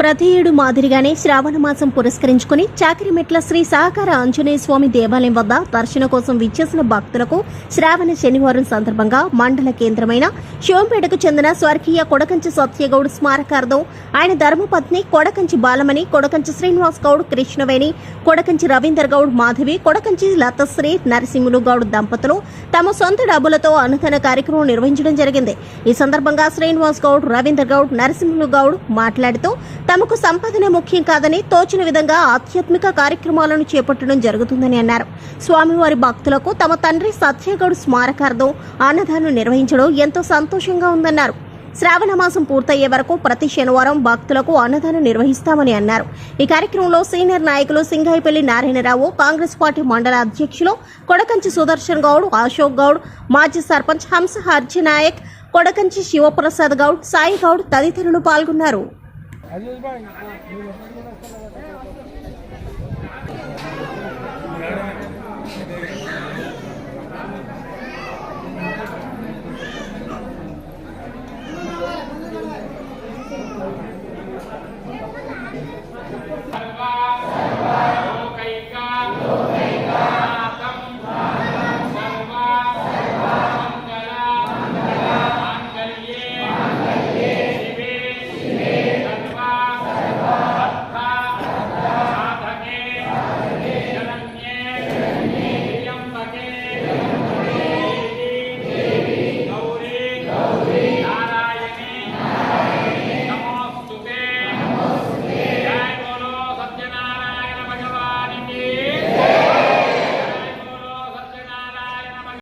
ప్రతి ఏడు మాదిరిగానే శ్రావణ మాసం పురస్కరించుకుని చాకిరిమెట్ల శ్రీ సహకార ఆంజనేయ స్వామి దేవాలయం వద్ద దర్శన కోసం విచ్చేసిన భక్తులకు శ్రావణ శనివారం సందర్భంగా మండల కేంద్రమైన శివంపేటకు చెందిన స్వర్గీయ కొడకంచి సత్యగౌడ్ స్మారకార్థం ఆయన ధర్మపత్ని కొడకంచి బాలమణి కొడకంచి శ్రీనివాస్ గౌడ్ కృష్ణవేణి కొడకంచి రవీందర్ గౌడ్ మాధవి కొడకంచి లతశ్రీ నరసింహులు గౌడ్ దంపతులు తమ సొంత డబ్బులతో అన్నదాన కార్యక్రమం నిర్వహించడం జరిగింది. ఈ సందర్భంగా శ్రీనివాస్ గౌడ్ రవీందర్ గౌడ్ నరసింహులు గౌడ్ మాట్లాడుతూ తమకు సంపాదన ముఖ్యం కాదని తోచిన విధంగా ఆధ్యాత్మిక కార్యక్రమాలను చేపట్టడం జరుగుతుందని అన్నారు. స్వామివారి భక్తులకు తమ తండ్రి సత్యగౌడ్ స్మారకార్థం అన్నదానం నిర్వహించడం ఎంతో సంతోషంగా ఉందన్నారు. శ్రావణ మాసం పూర్తయ్యే వరకు ప్రతి శనివారం భక్తులకు అన్నదానం నిర్వహిస్తామని అన్నారు. ఈ కార్యక్రమంలో సీనియర్ నాయకులు సింగాయిపల్లి నారాయణరావు కాంగ్రెస్ పార్టీ మండల అధ్యక్షులు కొడకంచి సుదర్శన్ గౌడ్ అశోక్ గౌడ్ మాజీ సర్పంచ్ హంస హర్జీ నాయక్ కొడకంచి శివప్రసాద్ గౌడ్ సాయి గౌడ్ తదితరులు పాల్గొన్నారు. అజీజ్ భాయ్